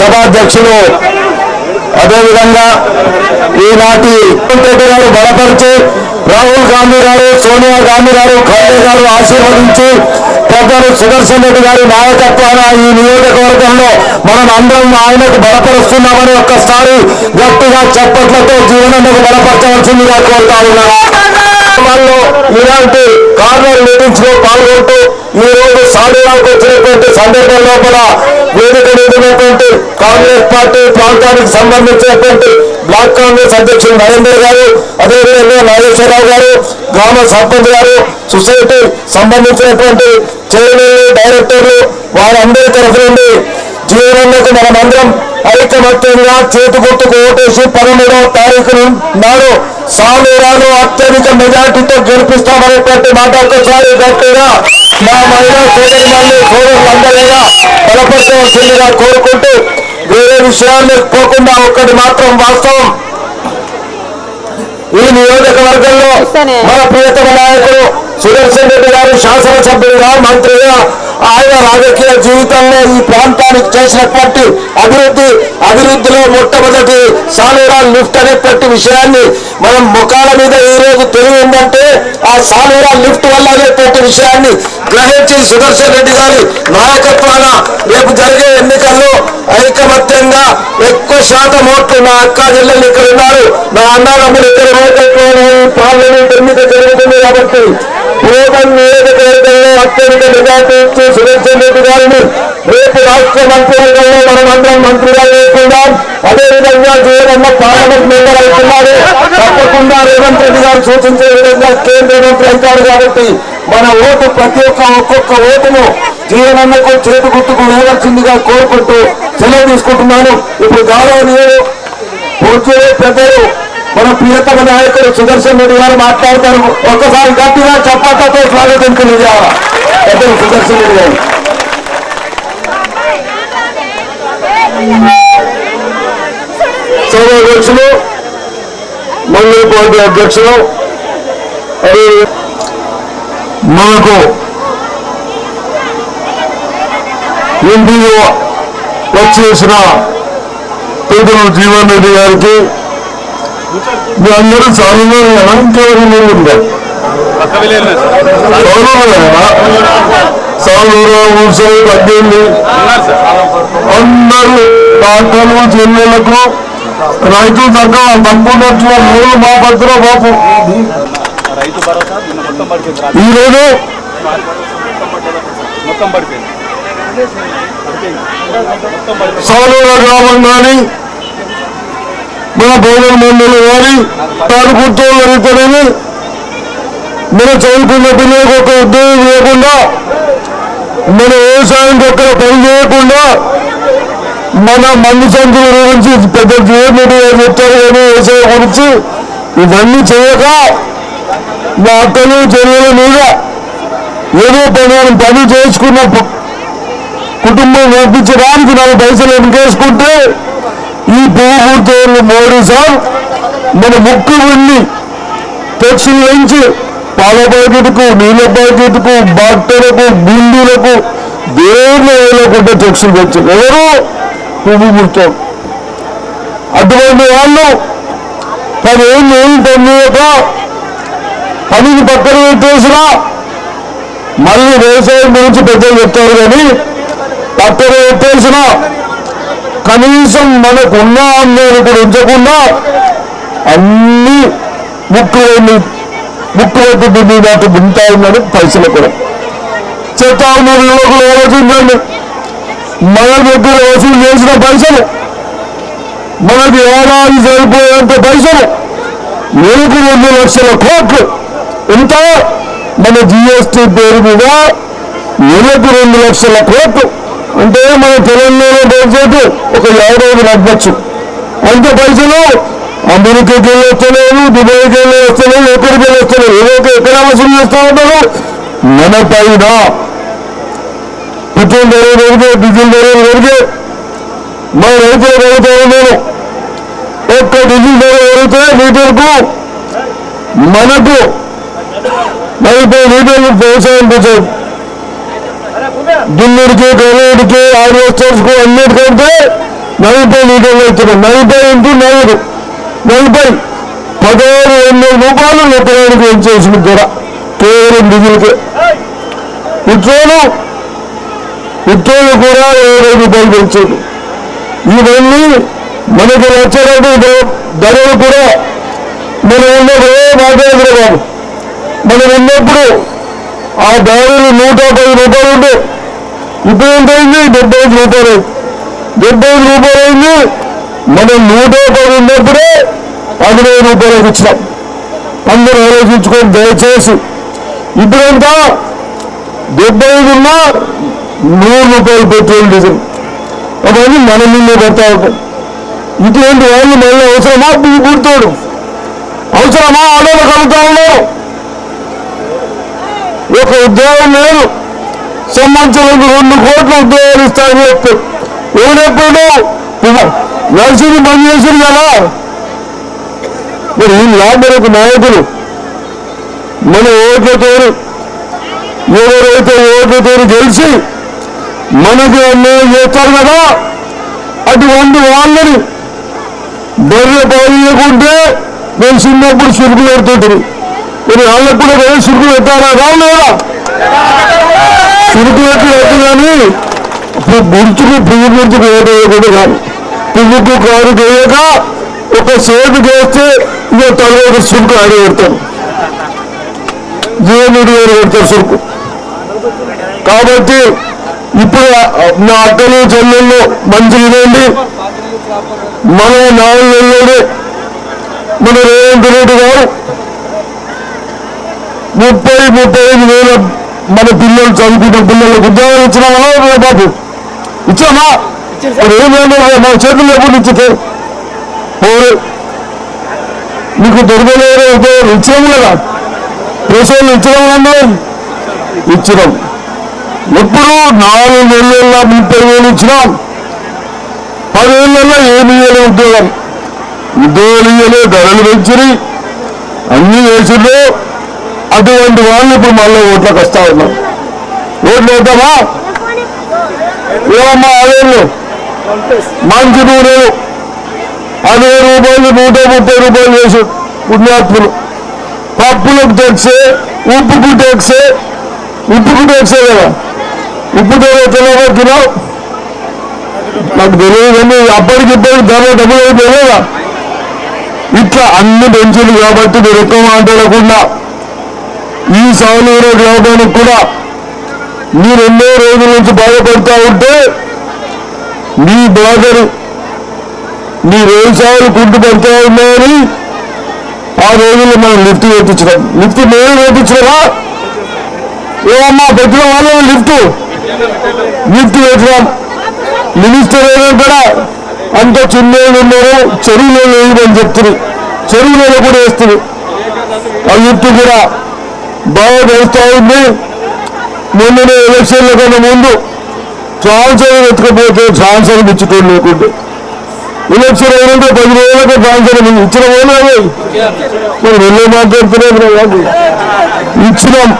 సభాధ్యక్షులు. అదేవిధంగా ఈనాటి రెడ్డి గారు బలపరిచి రాహుల్ గాంధీ గారు సోనియా గాంధీ గారు ఖాళీ గారు ఆశీర్వదించి పెద్దలు సుదర్శన్ రెడ్డి గారి నాయకత్వాన ఈ నియోజకవర్గంలో మనం అందరం ఆయనకు బలపరుస్తున్నామని ఒక్కసారి గట్టిగా చప్పట్లతో జీవనకు బలపరచవలసిందిగా కోరుతా ఉన్నారు వాళ్ళు ఇలాంటి కార్నర్ మీటింగ్స్లో పాల్గొంటూ ఈ రోజు సాధనాలకు వచ్చినటువంటి సందర్భం లోపల వేదిక మీదటువంటి కాంగ్రెస్ పార్టీ ప్రాంతానికి సంబంధించినటువంటి బ్లాక్ కాంగ్రెస్ అధ్యక్షుడు నరేందర్ గారు అదేవిధంగా నాగేశ్వరరావు గారు గ్రామ సర్పంచ్ గారు సొసైటీ సంబంధించినటువంటి చైర్మన్లు డైరెక్టర్లు వారందరి తరఫు నుండి జీవనంలోకి మనమందరం ఐకమత్యంగా చేతి గుర్తుకు ఓటేసి పదమూడవ తారీఖు నాడు సాలూరాను అత్యధిక మెజార్టీతో గెలిపిస్తామనేటువంటి మాట ఒకసారి గట్టిగా మా మహిళా సోదరులు సోదరులందరిగా బలపరచవలసిందిగా కోరుకుంటూ వేరే విషయాలకు పోకుండా ఒక్కటి మాత్రం వాస్తవం. ఈ నియోజకవర్గంలో మన ప్రియతమ నాయకుడు సుదర్శన్ రెడ్డి గారు శాసనసభ్యులుగా మంత్రిగా ఆయన రాజకీయ జీవితంలో ఈ ప్రాంతానికి చేసినటువంటి అభివృద్ధి అభివృద్ధిలో మొట్టమొదటి సాలూరా లిఫ్ట్ అనేటువంటి విషయాన్ని మనం ముఖాల మీద ఈ రోజు తెలియందంటే ఆ సాలూరా లిఫ్ట్ వల్ల అనేటువంటి విషయాన్ని గ్రహించి సుదర్శన్ రెడ్డి గారి నాయకత్వాన రేపు జరిగే ఎన్నికల్లో ఐకమత్యంగా ఎక్కువ శాతం ఓట్లు నా అక్క జిల్లలు ఇక్కడ ఉన్నారు. నా అన్నదమ్ములు ఇక్కడ పార్లమెంట్ ఎన్నిక జరుగుతుంది కాబట్టి పూర్వం నియోజకవర్గంలో అత్యధిక మెజార్టీ ఇచ్చి సుదర్శన్ రెడ్డి గారిని రేపు రాష్ట్ర మంత్రివర్గంలో మనమందరం మంత్రిగా వేసుకుందాం. అదేవిధంగా జీవనమ్మ పార్లమెంట్ మెంబర్ అవుతున్నారు. తప్పకుండా రేవంత్ రెడ్డి గారు సూచించే విధంగా కేంద్ర మంత్రి అవుతారు కాబట్టి మన ఓటు ప్రతి ఒక్క ఒక్కొక్క ఓటును జీవనమ్మకు చేతి గుర్తుకు వేయవలసిందిగా కోరుకుంటూ సెలవు తీసుకుంటున్నాను. ఇప్పుడు గౌరవనీయులు పూర్తి పెద్దలు మన ప్రియతమ నాయకుడు సుదర్శన్ రెడ్డి గారు మాట్లాడతారు. ఒక్కసారి గట్టిగా చప్పట్లతో స్వాగతం తెలియజేయాలి పెద్దలు సుదర్శన్ రెడ్డి గారు. సభ అధ్యక్షులు మండలి పార్టీ అధ్యక్షులు అదే మనకు ఎంపీఓ వచ్చేసిన పెద్దలు జీవన్ రెడ్డి గారికి మీ అందరూ చదువులు ఊసలు తగ్గింది అందరూ డాక్టర్లు చెల్లెలకు రైతులు తగ్గ తప్పున్నట్లు మూడు మా పత్ర బాపు రైతు. ఈరోజు సాలూర గ్రామం కానీ మన భోజన మండలి వారి తాడుపుతో జరుగుతుంది మన చదువుకున్న పిల్లలకు ఒక ఉద్యోగం లేకుండా మన వ్యవసాయానికి ఒక్కడ పని చేయకుండా మన మంది సంతుల గురించి పెద్ద జీవనుడు చెప్తారు కానీ వ్యవసాయం గురించి ఇవన్నీ చేయక మా అక్కలు చెల్లెల మీద ఏదో పని పని చేసుకున్న కుటుంబం నడిపించడానికి నాలుగు పైసలు ఎన్నికేసుకుంటే ఈ పువ్వు పూర్తయిన సార్ మన ముక్కు వెళ్ళి ట్యాక్సీలు వేయించి పాల ప్యాకెట్కు నీళ్ళ ప్యాకెట్కు బాక్టర్లకు బిందులకు దేనిలో వేయలేకుండా ట్యాక్సీలు పెంచారు. ఎవరు? పువ్వు పూర్తాం అటువంటి వాళ్ళు పదేళ్ళు ఏం పని చేయక పనిని పక్కన పెట్టేసినా మళ్ళీ వ్యవసాయం గురించి పెద్దలు చెప్తారు కానీ పక్కన పెట్టేసినా కనీసం మనకున్న అమ్మేది కూడా ఉంచకుండా అన్ని ముక్కు వెళ్ళి ముక్కు వైపు మీద అటు వింటా ఉన్నాడు పైసలు కూడా. చెత్త యువకులు ఆలోచించండి మన దగ్గర వసూలు చేసిన పైసలు. మనకి ఏడాది సరిపోయేంత పైసలు. నెలకు రెండు లక్షల కోట్లు. ఎంత? మన జిఎస్టీ పేరు మీద నెలకు రెండు లక్షల కోట్లు. అంటే మన తెలంగాణ బడ్జెట్ ఒక ఏడాది నడవచ్చు అంత పైసలు అమెరికాకి వెళ్ళి వస్తలేదు దుబాయ్కి వెళ్ళి వస్తలేదు ఎక్కడికి వెళ్ళి వస్తలేదు ఏదో ఒక ఎక్కడ వసూలు చేస్తూ ఉంటారు. మన పైన పెట్రోల్ ధరలు పెరిగే డీజిల్ ధరలు పెరిగే మా రైతులు పెరుగుతూ ఉన్నాను ఒక్క డీజిల్ ధర పెరిగితే లీటర్కు మనకు నలభై లీటర్లు వ్యవసాయం చేశారు దున్నుడికి గొర్రెడికి హార్వెస్టర్స్ అన్నిటికంటే నలభై లీటర్లు ఇచ్చిన నలభై ఇంటూ నలుగురు నలభై. పదహారు వందల రూపాయలు ఎకరానికి వచ్చేసిన ధర కేవలం డీజిల్కే పెట్రోలు ఉద్యోగులు కూడా ఇరవై రూపాయలు పెంచారు. ఇవన్నీ మనకి నచ్చడానికి ధరలు కూడా మనం ఉన్నప్పుడు మాట్లాడుతున్నా బాబు మనం ఉన్నప్పుడు ఆ ధరలు నూట పది రూపాయలు ఉంటే ఇప్పుడు అయింది డెబ్బై ఐదు రూపాయలు డెబ్బై ఐదు రూపాయలు అయింది మనం నూట పది ఉన్నప్పుడే అరవై రూపాయలకు ఇచ్చినాం. అందరూ ఆలోచించుకొని దయచేసి ఇప్పుడు డెబ్బై ఐదు ఉన్నా నూరు రూపాయలు పెట్రోల్ డీజిల్. అవన్నీ మన ముందే పెడతా ఉంటాం. ఇటువంటి వాళ్ళు మళ్ళీ అవసరమా? బియ్య పుడతాడు. అవసరమా? ఆడోళ్ళు కలుగుతా ఉన్నారు. ఒక ఉద్యోగం లేదు. సంవత్సరం రెండు కోట్ల ఉద్యోగాలు ఇస్తారని చెప్పి. ఎవడెప్పుడు నర్సింగ్ పని చేశారు కదా. మరి ఈ లాభం ఒక నాయకులు మన ఓట్లతో ఎవరైతే ఓట్లతో గెలిచి మనకి అన్యాయం చేస్తారు కదా. అటువంటి వాళ్ళని బర్రె పాలియకుంటే నేను చిన్నప్పుడు సురుకు పెడుతుంటారు మరి వాళ్ళకు కూడా సురుకు పెట్టారా? కాదు లేదా సురుకు కానీ ఇప్పుడు గుర్తుకు పువ్వు గుర్తుకు ఏదో కూడా కాదు పువ్వుకు కారు వేయక ఒక సేపు చేస్తే ఇక తర్వాత సురుకు ఆడి పెడతారు జీవనుడు గారు పెడతారు సురుకు కాబట్టి ఇప్పుడు మా అక్కలు చెల్లెళ్ళు మంచి వినండి. మనం నాలుగు నెలలోనే మన రేవంత్ రెడ్డి గారు ముప్పై ముప్పై ఐదు వేల మన పిల్లలు చదువుకున్న పిల్లలకు ఉద్యోగాలు ఇచ్చినామా లేదా బాబు. ఇచ్చామా ఏమైనా మన చేతులు ఎప్పుడు ఇచ్చితే పోరు. మీకు దొరకలేరు ఉద్యోగాలు ఇచ్చాము కదా. దేశాలు ఇచ్చడం అన్నారు ఇచ్చినాం. ఎప్పుడు నాలుగు నెలల్లో ముప్పై వేలు ఇచ్చినాం పదేళ్ళలో ఏమి ఇయ్యలే ఉద్యోగం. ఉద్యోగాలు ఇయ్యలే ధరలు పెంచిరి. అన్ని వేసిండ్రు అటువంటి వాళ్ళు ఇప్పుడు మళ్ళీ ఓట్లకు వస్తా ఉన్నాం. ఓట్లు వద్దామా? ఏమమ్మా అదేళ్ళు మంచి నూనె. అరవై రూపాయలు నూట ముప్పై రూపాయలు వేసి పుణ్యాత్ములు. పప్పులకు ట్యాక్సే ఉప్పుకు ట్యాక్సే ఉప్పుకు ట్యాక్సే కదా. ఉప్పు ధర తెలియబడుతున్నావు నాకు తెలియదు కానీ అప్పటికి ఇప్పటికి ధర డబ్బులు తెలియదా ఇట్లా అన్ని పెంచింది కాబట్టి మీరు ఎక్కువ మాట్లాడకుండా ఈ సాగునీరు వ్యాపారానికి కూడా మీరు ఎన్నో రోజుల నుంచి బాధపడతా ఉంటే మీ బాధలు మీ వ్యవసాయాలు కుంటుపడుతూ ఉన్నాయని ఆ రోజుల్లో మనం లిఫ్ట్ పెట్టించడం లిఫ్ట్ మేము పెట్టించడమా ఏమమ్మా పెట్టిన వాళ్ళు లిఫ్ట్. లిఫ్ట్ పెట్టడం మినిస్టర్ ఏదంటారా అంత చిన్నోళ్ళు ఉన్నారు చెరువులో వేయమని చెప్తున్నారు. చెరువులో కూడా వేస్తున్నారు. ఆ లిఫ్ట్ కూడా బాగా వేస్తూ ఉంది మొన్ననే ఎలక్షన్ల కన్నా ముందు ట్రాన్స్ఫర్ ఎత్తుకపోతే ట్రాన్స్ఫర్ ఇచ్చుకోండి లేకుంటే. ఎలక్షన్ అయినంటే పది రోజులకు ట్రాన్స్ఫర్ ఇచ్చిన పోలే మరి వెళ్ళే మాట్లాడుతున్నారు ఇచ్చినాం.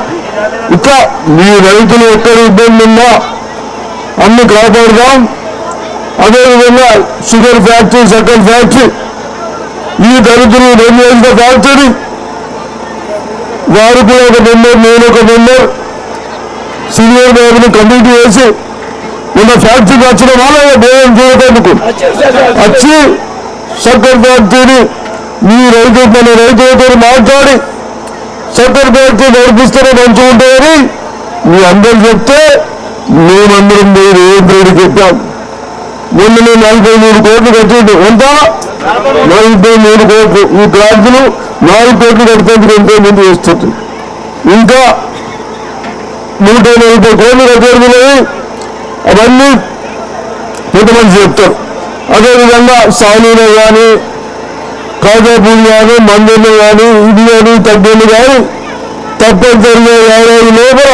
ఇట్లా మీ రైతులు ఎక్కడ ఇబ్బంది ఉన్నా అన్ని కాపాడుదాం. అదేవిధంగా షుగర్ ఫ్యాక్టరీ సక్కర్ ఫ్యాక్టరీ ఈ దళితులు రెండు వేల ఫ్యాక్టరీ వారు కూడా ఒక మెంబర్ నేను ఒక మెంబర్. సీనియర్ బాబుని కమిటీ వేసి నిన్న ఫ్యాక్టరీకి వచ్చిన వాళ్ళ భోజనం చేయడానికి వచ్చి సక్కర్ ఫ్యాక్టరీని మీ రైతు మన రైతులతో మాట్లాడి సక్కర్ ఫ్యాక్టరీ నడిపిస్తేనే మంచిగా ఉంటుందని మీ అందరు చెప్తే మేమందరం మీరు రేవంత్ పేరు చెప్పాం. మొన్న నేను నలభై మూడు కోట్లు కట్టిండు. ఉంటా నలభై మూడు కోట్లు ఈ బ్యాంకులు నాలుగు కోట్లు కట్టేందుకు ఎంతో మంది వస్తుంది. ఇంకా నూట నలభై కోట్లు కట్టేది అవన్నీ కొంతమంది చెప్తారు. అదేవిధంగా సాలీలో కానీ కాజాపూలు కానీ మందిర్లు కానీ ఇది కానీ తగ్గేది కానీ తప్పనిసరిగా ఏడాది లోపల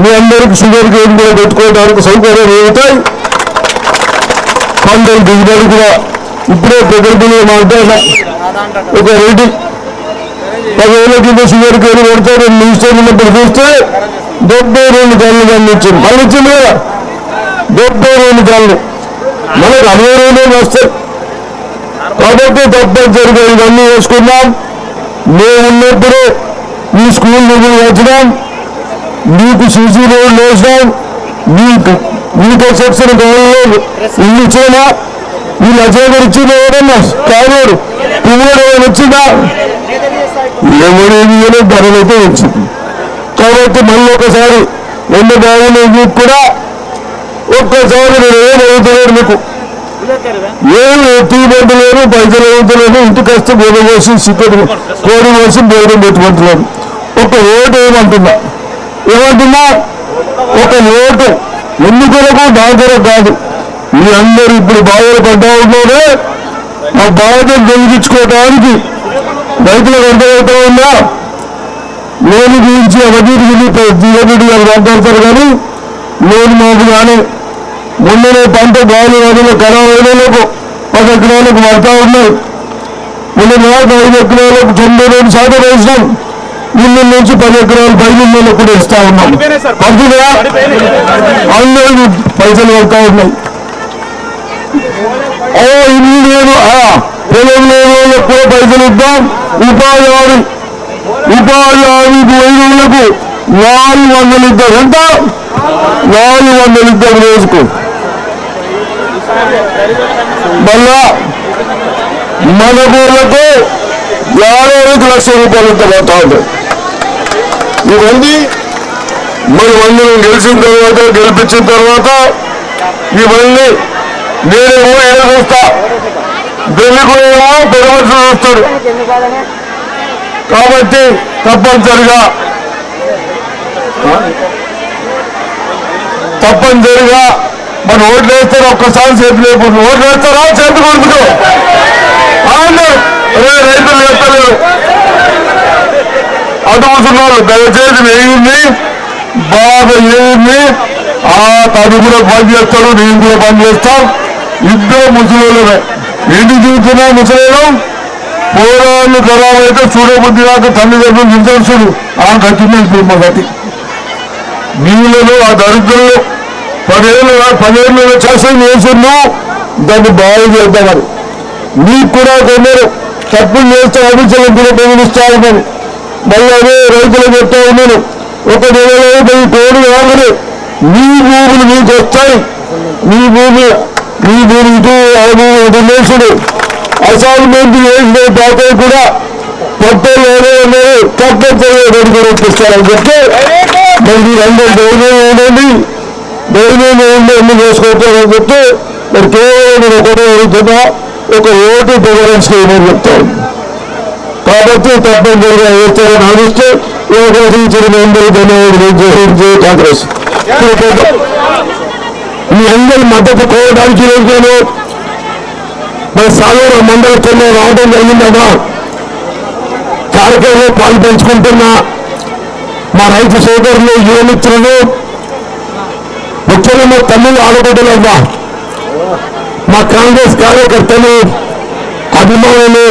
మీ అందరికి షుగర్ కేన్ కూడా పెట్టుకోవడానికి సౌకర్యాలు అవుతాయి పంటలు దిగుబడి కూడా ఇప్పుడే ప్రకృతిలో మాట్లాడిన ఒక రేటు పదివేల కింద షుగర్ కేన్ పెడితే రెండు నిమిషాలు ఉన్నప్పుడు చూస్తే డెబ్బై రెండు టన్నులు పండించింది పండించింది కదా? డెబ్బై రెండు కళ్ళు. మనకు అరవై అనుభవం వస్తాయి? కాబట్టి తప్పనిసరిగా ఇవన్నీ వేసుకున్నాం మేము ఉన్నప్పుడు మీ స్కూల్ నువ్వు వచ్చినాం. మీకు సీసీ రోడ్లు వేసినాం. మీకు మీకు సెక్షన్ గవర్నలో ఇల్లు ఇచ్చినా వీళ్ళు అజయ్ ఇచ్చింది ఎవరన్నా కాదు. పువ్వుడు వచ్చిందా? ఎవరు ధరలైతే వచ్చింది. కాబట్టి మళ్ళీ ఒకసారి రెండు బాగులు మీకు కూడా ఒక్కసారి నేను ఏం అడుగుతున్నాను మీకు? ఏం ఎత్తుబండి లేదు పైసలు అవుతలేదు ఇంటి కష్టం బోధ పోసి చికెన్ కోడి పోసి భోజనం పెట్టుకుంటున్నాను. ఒక ఓటు ఏమంటున్నా? ఏమంటున్నా? ఒక ఓటు. ఎన్నికలకు కొరకు కాదు. మీ అందరూ ఇప్పుడు బాధలు పడ్డా ఉన్నారే? ఆ బాధలు తొలగించుకోవడానికి రైతులకు అర్థమవుతా ఉందా? లోను గురించి అవన్నీ గురించి జీవనుడి గారు మాట్లాడతారు కానీ లోన్ మాకు కానీ మొన్ననే పంట గాలి నదిలో ఖరాబ్ అయినలకు పది ఎకరాలకు పడతా ఉన్నాయి. మొన్న నాకు ఐదు ఎకరాలకు తొంభై రెండు శాతం వేసినాం. నిన్న నుంచి పది ఎకరాలు పైన కూడా ఇస్తా ఉన్నాం. పడుతుందా అందరూ పైసలు వెళ్తా ఉన్నాయి. ఇల్లు లేదు పొలం లేని వాళ్ళకు కూడా పైసలు ఇద్దాం. ఉపాధి హామీ ఉపాధి హామీ పోయినలకు నాలుగు వందలు ఇద్దాం. ఎంత? నాలుగు వందలు ఇద్దాం రోజుకు. మళ్ళా మన ఊళ్ళకు యాభై ఐదు లక్షల రూపాయలు ఇద్దాం అవుతుంది ఇవన్నీ మరి వందలు గెలిచిన తర్వాత గెలిపించిన తర్వాత ఇవన్నీ నేనేమో ఏదో చూస్తా. బెల్లి కూడా ఏమో పెద్ద కాబట్టి తప్పనిసరిగా తప్పనిసరిగా మన ఓట్లు వేస్తారు ఒక్కసారి చేతి లేకపోతే ఓట్లు వేస్తారా? చేతి కొడుతుకో అవును రే రైతులు వేస్తలేరు అడుగుతున్నారు దయచేసి వేయింది బాధ ఏమి ఆ తను కూడా పని చేస్తాడు నేను కూడా పని చేస్తాను ఇద్దరు ముసలిమే ఇంటి చూస్తున్నా ముసలిలో పోరాళ్ళు ఖరాబ్ అయితే చూడబుద్ధి కాక తల్లిదండ్రులు నిర్దర్శులు ఆ గతి మా గతి నీళ్ళలో ఆ దరిద్రంలో పదేళ్ళు పదేళ్ళు చేసిన వేసిండు దాన్ని బాగా చేద్దామని నీకు కూడా కొందరు తప్పులు చేస్తే అభిచలం కూడా బెదిరిస్తా ఉన్నాను మళ్ళీ అదే రైతులు చెప్తా ఉన్నాను. ఒక నెలలో పోయి కోడి కావాలి నీ భూములు నీకు వస్తాయి. నీ భూమి మీ గురించి ఇటు ఆ అసైన్మెంట్ చేసిన తాతయ్య కూడా పట్టలు ఉన్నారు తప్పనిసరిగా రెడీ కూడా ఇప్పిస్తారని చెప్తే మరి మీరందరూ ధైర్యం ఉండండి. ధైర్యం ఉండి అన్ని చేసుకోవచ్చని చెప్తే మరి కేవలం నేను ఒకటే అడుగుతున్నా ఒక ఓటు డిఫరెన్స్ చేయమని చెప్తాను కాబట్టి తప్పనిసరిగా వేస్తారని ఆలోచిస్తే ఏ ప్రశ్నించిన మెంబర్ ధన్యవాదాలు కాంగ్రెస్. మీ మద్దతు కోరడానికి ఈరోజు నేను మన సాగర మండలతో రావడం జరిగిందమ్మా కార్యక్రమంలో పాలు మా రైతు సోదరులు యువమిత్రులు ముఖ్యంగా మా తమ్ముళ్ళు ఆడబిడ్డలమ్మా మా కాంగ్రెస్ కార్యకర్తలు అభిమానులు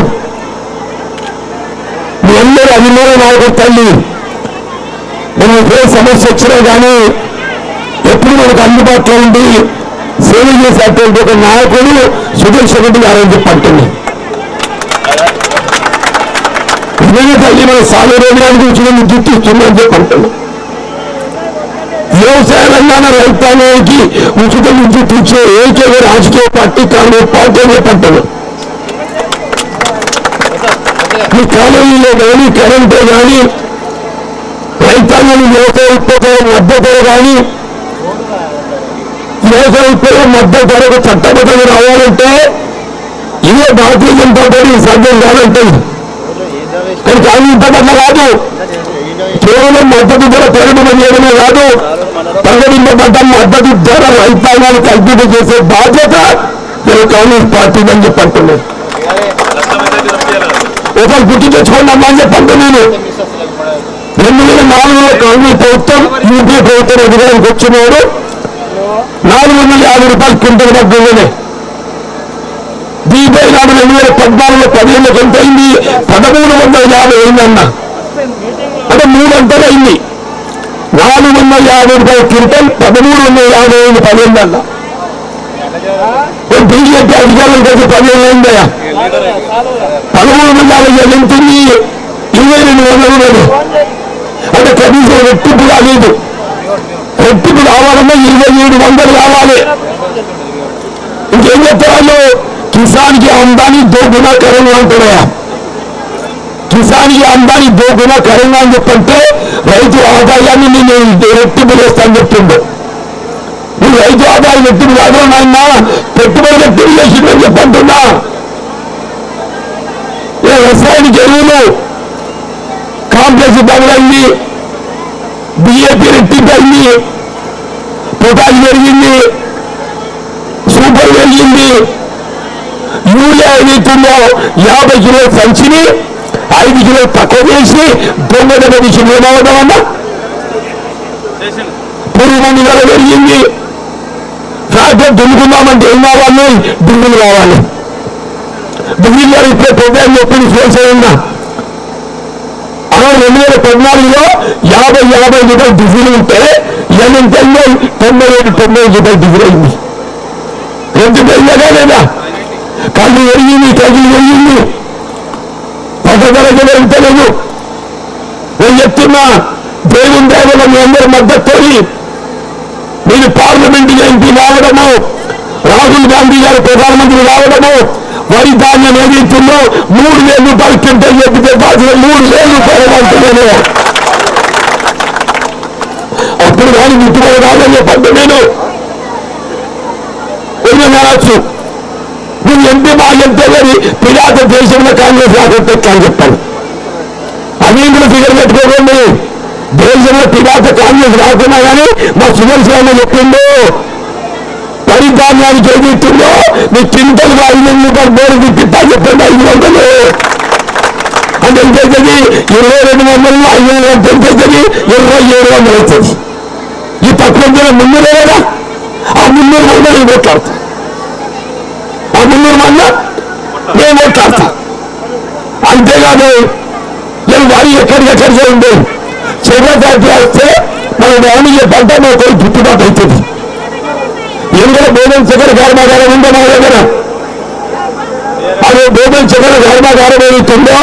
మీ అందరూ అభిమాన నాయకుడు తల్లి మనం ఏ సమస్య వచ్చినా కానీ ఎప్పుడు మనకు అందుబాటులో ఉండి సేవ చేసేటువంటి ఒక నాయకుడు సుదర్శన్ రెడ్డి గారు అని చెప్పి నిజంగా తల్లి మన సాగు రోగానికి వచ్చిన విద్యుత్ ఇస్తుందని చెప్పి వ్యవసాయ రంగాన రైతాంగానికి ఉచిత విద్యుత్ ఇచ్చే ఏకైక రాజకీయ పార్టీ కాంగ్రెస్ పార్టీ అని చెప్పి ఈ కాలేజీలో కానీ కరెంటు కానీ రైతాంగం వ్యవసాయ ఉత్పత్తుల మద్దతు కానీ వ్యవసాయ ఉత్పత్తుల మద్దతు ధరకు చట్టబద్ధంగా రావాలంటే ఇదే భారతీయ జనతా పార్టీ సాధ్యం కాదంటుంది కానీ కాంగ్రెస్ పార్టీ అట్లా కాదు. కేవలం మద్దతు ధర ప్రకటన చేయడమే కాదు. ప్రకటించబడ్డ మద్దతు ధర రైతాంగాన్ని కల్పిత చేసే బాధ్యత నేను కాంగ్రెస్ పార్టీ అని చెప్పంటున్నాను ఒకరు గుర్తు తెచ్చుకోండి అమ్మా అని చెప్పంటే నేను. రెండు వేల నాలుగులో కాంగ్రెస్ ప్రభుత్వం యూపీ ప్రభుత్వం అధికారికి వచ్చినాడు. నాలుగు వందల యాభై రూపాయలు క్వింటల్ దగ్గరలోనే దీపై నాడు రెండు వేల పద్నాలుగులో పదిహేను ఎంత అయింది? పదమూడు వందల యాభై అయిందన్న. అంటే మూడు అంతలు అయింది. నాలుగు వందల యాభై రూపాయల క్వింటల్ పదమూడు వందల యాభై అయింది పదిహేను అన్న బీజేపీ అధికారులు కలిసి పదిహేను అయిందయ్యా లీడర్ పదమూడు మంది ఎంతుంది ఇరవై రెండు వందలు అంటే కనీసం రెట్టింపు కాలేదు రెట్టింపు రావాలన్నా ఇరవై ఏడు వందలు కావాలి ఇంకేం చెప్తారు కిసాన్కి అందాన్ని దోగునా కరంగా అంటాడయా కిసాన్కి అందాన్ని దోగునా కరంగా అని చెప్పంటే రైతు ఆదాయాన్ని నేను రెట్టింపు చేస్తాను చెప్తుండే నువ్వు రైతు ఆదాయం రెట్టింపు కాదు నాయన పెట్టుబడి రెట్టింపు చేసిందని చెప్పంటున్నా. ఈ రసాయనిక ఎరువులు? కాంప్లెక్స్ డబులైంది బిఏపీ రెట్టింపైంది పొటాష్ పెరిగింది సూపర్ పెరిగింది. యూరియా ఏదైతుందో యాభై కిలో సంచిని ఐదు కిలో తక్కువ చేసి దొంగ విషయం ఏమవుతామన్నా చేసిండు పురుగు మందు ధర పెరిగింది. ట్రాక్టర్ దున్నుకుందామంటే ఏం కావాలి? దుమ్ములు కావాలి. దుమ్ములు గారు ఇప్పుడే ప్రోగ్రాం చెప్పింది ఫోన్ చేయండి రెండు వేల పద్నాలుగులో యాభై యాభై రూపాయలు డిజిల్ ఉంటే ఎనిమిది తొంభై తొంభై ఏడు తొంభై రూపాయలు డిజిల్ అయింది ఎంత పెరిగాదా లేదా కళ్ళు పెరిగింది కళ్ళు పెరిగింది పథకాలకు పెరుగుతలేదు నేను చెప్తున్నా దేవుని దేవల మీ అందరి మద్దతు మీరు పార్లమెంట్ ఎంపీ రావడము రాహుల్ గాంధీ గారు ప్రధానమంత్రి రావడము వరి ధాన్యం ఏదైతుందో మూడు వేల రూపాయలు క్వింటల్ చెప్పితే బాధ్యత మూడు వేల రూపాయలు అంటున్నాను అప్పుడు కానీ ముట్టుకోవడం రాదని చెప్పండి నేను. వెళ్ళవచ్చు నువ్వు ఎంపీ బాగా చెప్తే మరి పిలాత దేశంలో కాంగ్రెస్ రాకపోతే అని చెప్పాను. అది కూడా ఫిగర్ పెట్టుకోకండి దేశంలో పిలాత కాంగ్రెస్ రాకున్నా కానీ మా సుదర్శన చెప్పిండు పరిధాన్యానికి ఏదైతుందో నీ చింతలు ఐదు రూపాయలు బోరు తిప్పిస్తా చెప్పండి ఐదు వందలు అది ఎంత అవుతుంది ఇరవై రెండు వందలు ఐదు వందలు ఎంత అవుతుంది ఇరవై ఏడు వందలు అవుతుంది ఈ తక్కువ మీద మున్నూరు కదా? ఆ మున్నూరు మంది నేను కొట్లాడతా ఆ మున్నూరు మంది నేను కొట్లాడతా అంతేకాదు నేను వరి ఎక్కడికెక్కడ చేయండి చెడ్డ దాటి వస్తే మన వాణిజ్య పంట మన కొడుకు గిట్టుబాటు అవుతుంది. ఎందుకు భోజన శిఖర కర్మాగారం ఉందో మన దగ్గర? అదే బోధన చక్కెర కర్మాగారం ఏదైతుందో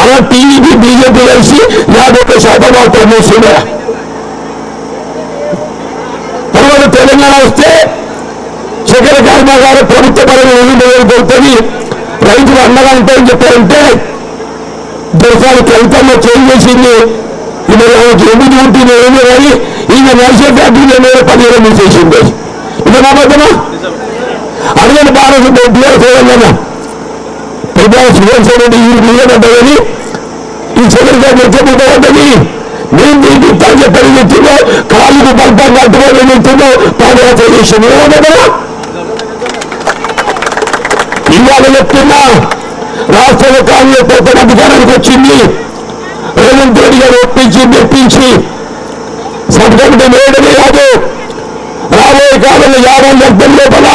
అలా టీడీపీ బీజేపీ కలిసి యాభై ఒక్క శాతం వాళ్ళు ప్రమోషన్ తర్వాత తెలంగాణ వస్తే శిఖర కర్మాగారం ప్రభుత్వ పరంగా ఉండిపోతుంది రైతులు అండగా ఉంటాయని చెప్పారంటే దర్శనాలు కవితల్లో చేంజ్ చేసింది ఇది నాకు ఎనిమిది ఉంటుంది ఏమి కానీ ఈయన నడిచే ఫ్యాక్టరీ నేను పదిహేను మూసేసింది ఇది నా పక్కన? అడిగిన భారత టీఆర్ తెలంగాణ పెద్ద సుదర్శన్ రెడ్డి ఈ మిగిలినని ఈ చంద్రబాబు ఎక్కబోతుంది నేను దీనికి తాజా పరిగెత్తుందో కాలుకు బల్పం కట్టుకొని వెళ్తుందో పాదయాత్ర చేసింది ఏమన్నా ఇవాళ చెప్తున్నా రాష్ట్రంలో కాంగ్రెస్ ప్రభుత్వం అధికారానికి వచ్చింది. రేవంత్ రెడ్డి గారు ఒప్పించి మెప్పించి సబ్కమిటీ వేయడమే కాదు. రాబోయే కాలంలో యాభై లక్షల లోపల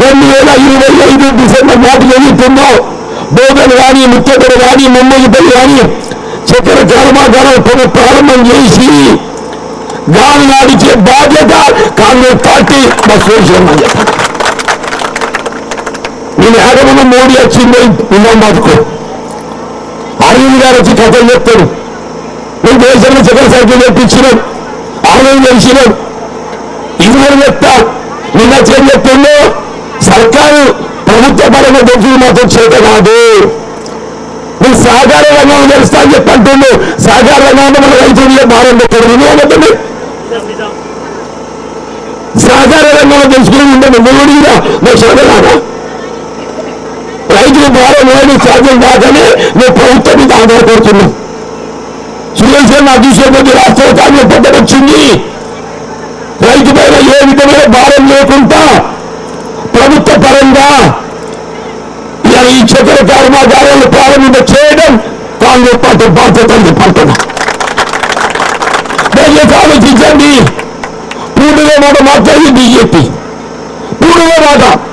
రెండు వేల ఇరవై ఐదు డిసెంబర్ నాటికి ఎదుగుతుందో బోధలు కానీ ముత్తగలు కానీ ముమ్మగిపల్లి కానీ చక్కెర కర్మాగారం పునః ప్రారంభం చేసి గాలి నాడిచే బాధ్యత కాంగ్రెస్ పార్టీ మా సోషల్ చెప్పండి నేను ఏడమన్న మోడీ వచ్చిందో వచ్చింది నిజామాబాద్కు అరవింద్ గారు వచ్చి కథలు చెప్తాడు నేను దేశంలో చక్కెర సైకిల్ తెప్పించినాం ఆనందం తెలిసినాం ఇంజనీర్ చెప్తా నిన్న చేం చెప్తుందో సర్కారు ప్రభుత్వ పరంగా దొంగలు మాత్రం చేత కాదు నువ్వు సహకార రంగం తెలుస్తా అని చెప్పి అంటుండు. సహకార రంగంలో మన రైతుల్లో భారం పెట్టాడు. నువ్వేమంటుంది సహకార రంగంలో తెలుసుకుని ఉండదు నువ్వు కూడా నువ్వు చదవలాగా నీ ద్వారా వేడి సాధ్యం కాదని నువ్వు ప్రభుత్వం మీద ఆధారపడుతున్నావు సురేశ్వర్ నా చూసేటువంటి రాష్ట్ర కాంగ్రెస్ పద్ధతి వచ్చింది రైతు పైన ఏ విధమైన భారం లేకుండా ప్రభుత్వ పరంగా ఈ చక్ర కర్మాగారాలు ప్రారంభింప చేయడం కాంగ్రెస్ పార్టీ బాధ్యత అని చెప్పంటున్నా. దయచేసి ఆలోచించండి. పూర్తిగా మాట మాట్లాడి బీజేపీ. పూర్తిగా మాట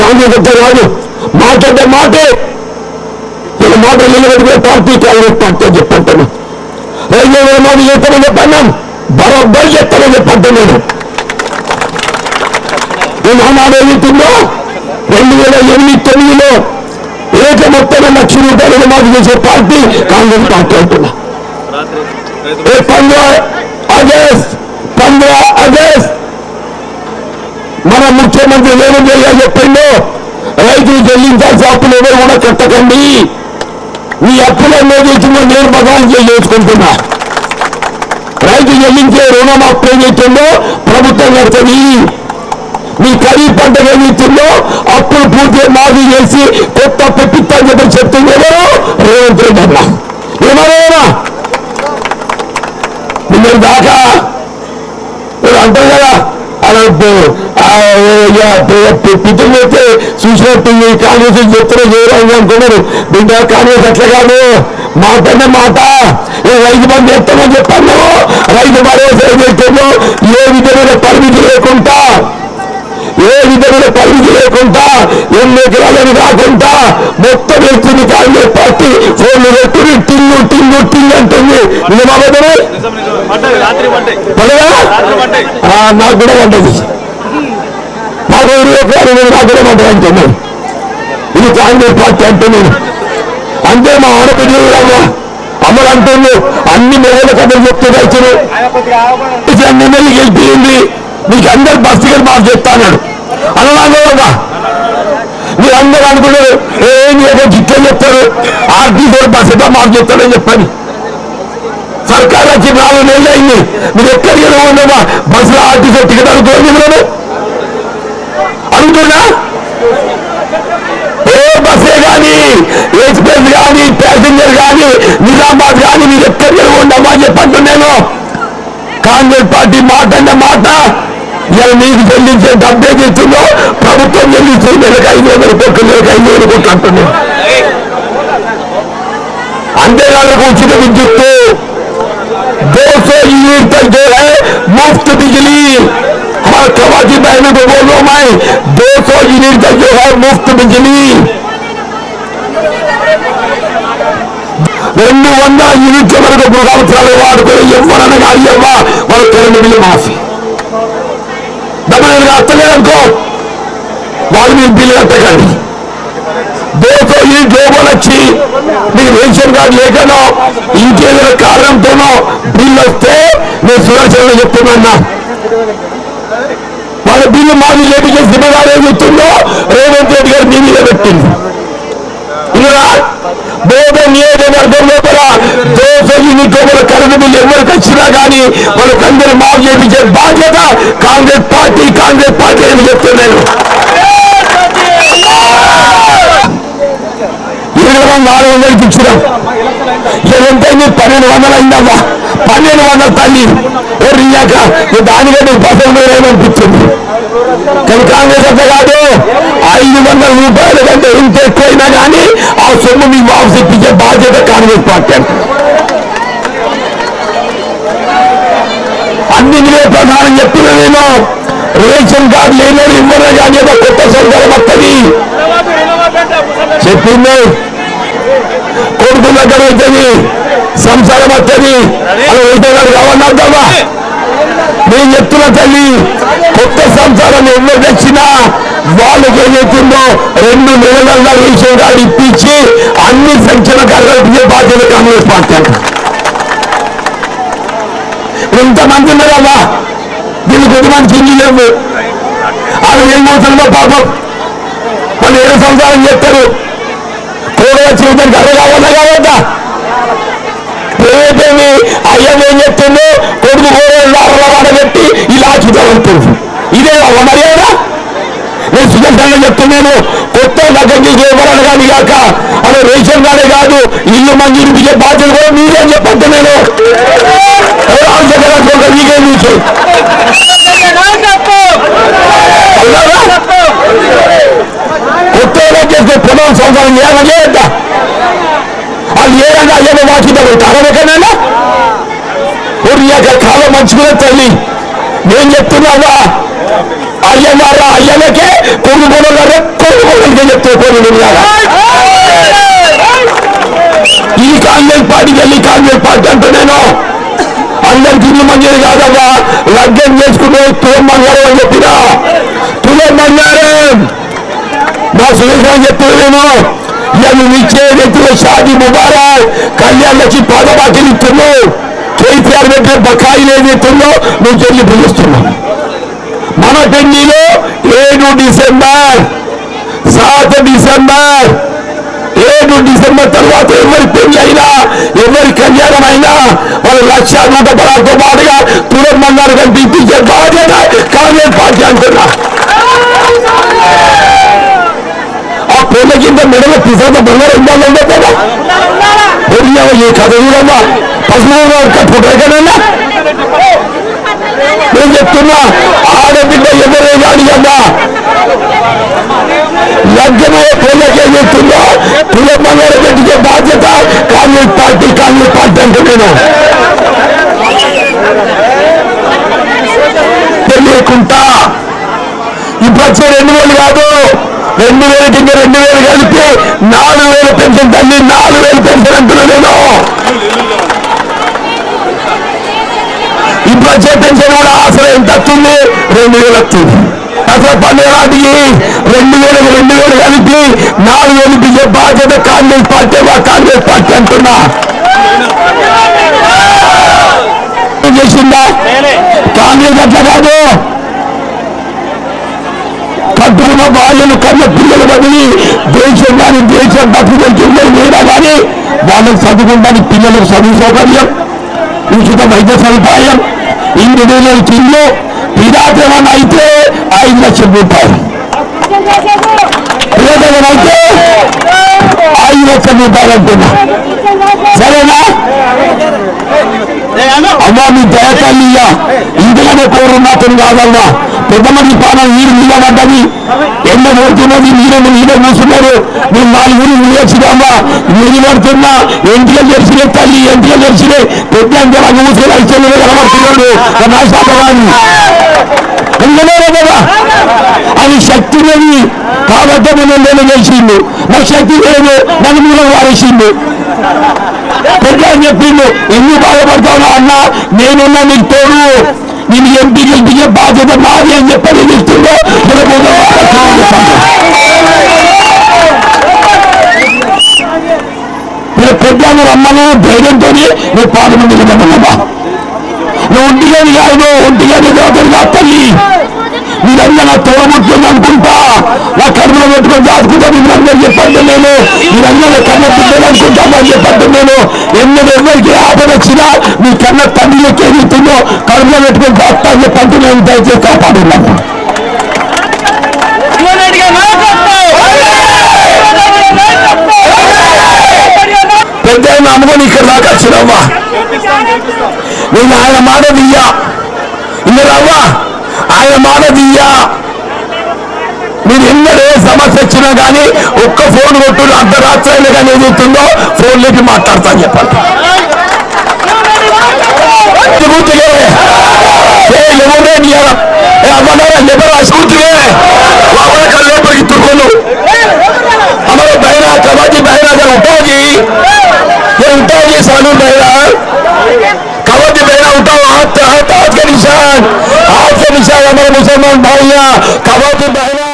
కాంగ్రెస్ అంతా కాదు. మాట్లాడే మాటే ఇలా మాట నిలబెట్టుకునే పార్టీ కాంగ్రెస్ పార్టీ అని చెప్పంటున్నా రైల్వే మాట చేస్తామని చెప్పన్నాం బరోబ్బర్ చెప్తానని చెప్పంటే నేను. ఏమిటిందో రెండు వేల ఎనిమిది తొమ్మిదిలో ఏక మొత్తం లక్ష రూపాయలు మాకు చేసే పార్టీ కాంగ్రెస్ పార్టీ అంటున్నా. పంద్రह అగస్ట్ పంద్రह అగస్ట్ మన ముఖ్యమంత్రి ఏమని రెడ్డి చెప్పిందో రైతులు చెల్లించాల్సిన అప్పులు ఎవరు కూడా కట్టకండి ఈ అప్పులన్నీ తెచ్చిందో నేను బదనాలు చేసుకుంటున్నా. రైతు చెల్లించే రుణమాఫీ ఏదైతుందో ప్రభుత్వం కడుతుంది. మీ ఖరీఫ్ పంట ఏదైతుందో అప్పులు పూర్తి మాఫీ చేసి కొత్త అప్పు అని చెప్పి చెప్తుంది ఎవరు? రేవంత్ రెడ్డి అన్న. ఏమన్నా నిన్న దాకా అంటారు కదా అలా పితులు చూసినట్టు ఈ కాంగ్రెస్ చెప్తారో చేయడానికి అనుకున్నారు బిడ్డ కాంగ్రెస్ అట్లా కాదు? మాట అంటే మాట. ఏ రైతు బంధు చెప్తామని చెప్పాను రైతు భరోసా చెప్తాను ఏ విధమైన పరిమితి లేకుండా ఏ విధమైన పరిమితి లేకుండా ఎన్ని ఎకరాలని రాకుండా మొత్తం వెళ్తుంది కాంగ్రెస్ పార్టీ ఫోన్లు పెట్టుకుని టిల్లు టిల్లు టిల్లు అంటుంది. నిజమాబద్దమే నాకు కూడా పడ్డది. నాకు ఇరవై ఎకరాలు నాకు కూడా పడ్డది అంటున్నాను ఇది కాంగ్రెస్ పార్టీ అంటున్నాను అంతే మా ఆడపిల్లలు కూడా అమలు అంటుంది అన్ని నెలల కథలు చెప్తూ రైతులు ఇట్లా నెలలు గెలిపింది మీకు అందరు బస్సులు మాకు చెప్తాడు అనలాగా మీరు అనుకున్నారు ఏం ఏదో జిట్టే చెప్తారు ఆర్టీసీ బస్సు మాకు చెప్తాడని చెప్పని. సర్కార్ వచ్చి నాలుగు నెలలు అయింది. మీరు ఎక్కడికి ఉండమా బస్సులో ఆర్టీసీ టికెట్ అడుగుతుంది మీరు ఏ బస్సే కానీ ఎక్స్ప్రెస్ కానీ ప్యాసింజర్ కానీ నిజామాబాద్ కానీ మీరు ఎక్కడికి ఉండమా అని చెప్పంటున్నాను. కాంగ్రెస్ పార్టీ మాట అన్న మాట ఇలా మీకు చెల్లించే డబ్బే చెప్తుందో ప్రభుత్వం చెల్లిస్తుంది నెలకు ఐదు వందల కోట్లు నెలకు ఐదు వేల కోట్లు అంటున్నాను అంతేకాదు ఉచిత విద్యుత్తు दो सौ यूनिट तक जो है मुफ्त बिजली हमारे प्रवासी बहनों को बोल रहा हूं मैं दो सौ यूनिट तक जो है मुफ्त बिजली రెండు వందల యూనిట్ల వరకు గృహాలు వాడుకొని ఎవరనగా అయ్యవ్వా వాళ్ళ కరెంటు బిల్లు మాఫీ డబ్బులు అత్తలేదనుకో వాళ్ళు మీరు బిల్లు కట్టకండి దేశం ఈ గ్లోబల్ వచ్చి మీకు రేషన్ కార్డు లేకనో ఇంకేదైనా కారణంతోనో బిల్లు వస్తే నేను సురక్షణ చెప్తున్నా వాళ్ళ బిల్లు మాది చేపించే జిమ్మగారు ఏం చెప్తుందో రేవంత్ రెడ్డి గారు మీ మీద పెట్టింది ఇలా బోధ నియోజకవర్గం లోపల దేశం ఈ గ్లోబల్ కరెంటు బిల్లు ఎవరికి వచ్చినా కానీ వాళ్ళకందరూ మాకు చేపించే బాధ్యత కాంగ్రెస్ పార్టీ కాంగ్రెస్ పార్టీ అని చెప్తున్నాను ఇరవై వందల ఆరు వందలకి ఇచ్చినాం ఎంతైంది పన్నెండు వందలు అయిందమ్మా పన్నెండు వందల తల్లి. ఎవరియాక దానికంటే పదకొండు వేలు ఏమనిపించింది? కానీ కాంగ్రెస్ అంత కాదు. ఐదు వందల రూపాయల కంటే ఇంత ఎక్కువైనా కానీ ఆ సొమ్ము మీకు వాపసు ఇప్పించే బాధ్యత కాంగ్రెస్ పార్టీ అన్ని మీరే ప్రధానం చెప్తున్నా నేను. రేషన్ కార్డు లేని ఇవ్వరు కానీ ఏదో కొత్త సందర్భం వస్తుంది. చెప్పింది. దగ్గర అవుతుంది సంసారం వస్తుంది అది వెళ్తున్నాడు కావాలన్నావుతావా నేను చెప్తున్నా తల్లి కొత్త సంసారం ఎవరు తెచ్చినా వాళ్ళకి ఏదైతుందో రెండు నెలల రేషన్ కార్డు ఇప్పించి అన్ని సంక్షేమ కార్యక్రమాలు బాధ్యత కాంగ్రెస్ పార్టీ అంట. ఇంతమంది ఉన్నారమ్మా దీనికి కొద్దిమంది చెల్లి లేవు వాళ్ళు ఏం మోసంలో పాపం. వాళ్ళు ఏడు సంసారం చేస్తారు. కోడల జీవితానికి అదే కావాలా కావద్దా ప్రేమేమి అయ్యం ఏం చెప్తుందో కొడుకు కోడలు వాడబెట్టి ఇలా చూడబడుతుంది ఇదే మర్యాద? నేను చెప్తున్నాను. కొత్త నగరికి చేయబడాలి కానీ కాక? అది రేషన్ కార్డే కాదు ఇల్లు మంజూరు ఇచ్చే బాధ్యత కూడా మీరే చెప్పండి నేను మీకే మీకు కొత్తగా చేస్తే పొలం సంవత్సరం ఏమైనా చేయొద్దా? వాళ్ళు ఏ రంగా అయ్యో వాకిద్దాం కాలం ఎక్కడైనా యొక్క కాలం మంచుకునే తల్లి. నేను చెప్తున్నావా? అయ్యగారా అయ్యలకే కొనుగోలు కొనుగోలుకే చెప్తే కొనుగోలు ఈ కాంగ్రెస్ పార్టీకి వెళ్ళి కాంగ్రెస్ పార్టీ అంటే నేను అందరికీ మంచిది కాదమ్మా లగ్నం చేసుకునే తులమ్మంగారు అని చెప్పినా. తులమ్మంగారు మా సురేష్ చెప్తున్నాను నేను. ఇచ్చే వ్యక్తులు షాది ముబారక్ కళ్యాణ్ వచ్చి పాదబాకిలు ఇస్తున్నావు కేసీఆర్ పెట్టిన బకాయిలు ఏది ఇస్తుందో నువ్వు చెల్లి పిలుస్తున్నావు మన పెళ్ళిలో ఏడు డిసెంబర్ సాత్ డిసెంబర్ ఏడు డిసెంబర్ తర్వాత ఎవరి పెళ్ళి అయినా ఎవరి కళ్యాణం అయినా వాళ్ళు లక్ష నూట పదాలతో పాటుగా తులం బంగారు కనిపించే బాధ్యత కాంగ్రెస్ పార్టీ అంటున్నా ఆ పెళ్ళ కింద మెడలో పిసాద బంగారం ఉండాలంటే కదా పెరిగావ ఈ కథ చూడమ్మా పసుపు కట్టుకుంటారు ఎక్కడన్నా నేను చెప్తున్నా ఆడబిడ్డ ఎవరే అడిగమ్మా లగ్నమే పెళ్ళకి ఏం చెప్తుందో తులం బంగారం పెట్టించే బాధ్యత కాంగ్రెస్ పార్టీ కాంగ్రెస్ పార్టీ అంటున్నాను తెలియకుండా ఇప్పుడు వచ్చే రెండు వేలు కాదు రెండు వేల కింద రెండు వేలు కలిపి నాలుగు వేల పెన్షన్ తల్లి నాలుగు వేలు పెన్షన్ అంటున్నా నేను. ఇప్పుడు వచ్చే కూడా అసలు ఎంత వస్తుంది రెండు వేలు వస్తుంది అసలు పండుగ రెండు వేలకు రెండు వేలు కలిపి నాలుగు వేలు బియ్య బాధ్యత కాంగ్రెస్ పార్టీ కాంగ్రెస్ పార్టీ అంటున్నా. చేసిందా? కాంగ్రెస్ అట్లా కాదు. కట్టుకున్న వాళ్ళను కన్న పిల్లలు బదిలి దేశం కానీ దేశం బతుకుంటుండే లేదా కానీ వాళ్ళకి చదువుకుంటానికి పిల్లలకు చదువు సౌకర్యం ఉచిత వైద్య సదుపాయం ఇన్ని వేల ఇల్లు విరాటమని అయితే ఐదు లక్షల రూపాయలు విరాటమని అయితే ఐదు లక్షల రూపాయలు అంటున్నా. సరేనా? అమ్మా మీ దయతల్లిగా ఇందులోనే కోరున్నా అతను ఎంతమంది పెద్దమంది పాలన నీరు నిలబడ్డది. ఎండ పడుతున్నది నీరు నీరు కూర్చున్నారు మీరు నాలుగురు నిలిచిదమ్మా నీరు పడుతున్నా ఎంటిగా జరిసినే తల్లి ఎంటిగా జరిసినే పెద్ద అంతా మూసుకొని ఐశ్వర్యం కనబడుతున్నాడు. నాశాపవాన్ని అది శక్తి లేని కాబట్టి నేను గెలిచిండు. నాకు శక్తి లేదు నన్ను మీద వారేసిండు. పెద్ద అని చెప్పిండు. ఎందుకు బాధపడతావు అన్న? నేనున్నా నీకు తోడు. నేను ఎంపీ గెలిపించే బాధ్యత నాది అని చెప్పని చెప్తుందో మీరు పెద్దను రమ్మను ధైర్యంతో నువ్వు పార్లమెంట్ నువ్వు ఒంటిగాని కాదు ఒంటిగా చదువుతుంది తల్లి. మీరందరూ నా తోడముట్టుంది అనుకుంటా నా కర్మలో పెట్టుకొని దాచుకుంటా మీరందరూ చెప్పండి నేను. మీరందరూ కన్న పిల్లలు అనుకుంటామని చెప్పండి నేను. ఎన్నో ఎవరికి ఆపద వచ్చినా మీ కన్న తండ్రికి ఏమిస్తుందో కర్మలో పెట్టుకొని దాస్తా అని చెప్పండి నేను దయచేసి కాపాడున్నాను పెద్ద నమ్ముకొని ఇక్కడ దాకా వచ్చినమ్మా నేను ఆయన మాట దియ్యా ఇన్నరవ్వా ఆయన మాట దియ్యా మీరు ఎన్నడూ ఏ సమస్య వచ్చినా కానీ ఒక్క ఫోన్ కొట్టు అర్ధరాత్రి అయినా కానీ ఏది అవుతుందో ఫోన్లోకి మాట్లాడతా అని చెప్పండి కూతురే ఎవరే అమ్మనారా ఎవరు కూతురే అమ్మన కళ్ళలోపలికి తుర్కోను हमारे बहना कबाजी बहना अगर उठोगी ये उठोगी सानू बहना कबाजी बहना उठाओ हाथ हाथ हाथ के निशान। हाथ के निशान, हमारे मुसलमान भाइया कबाजी बहना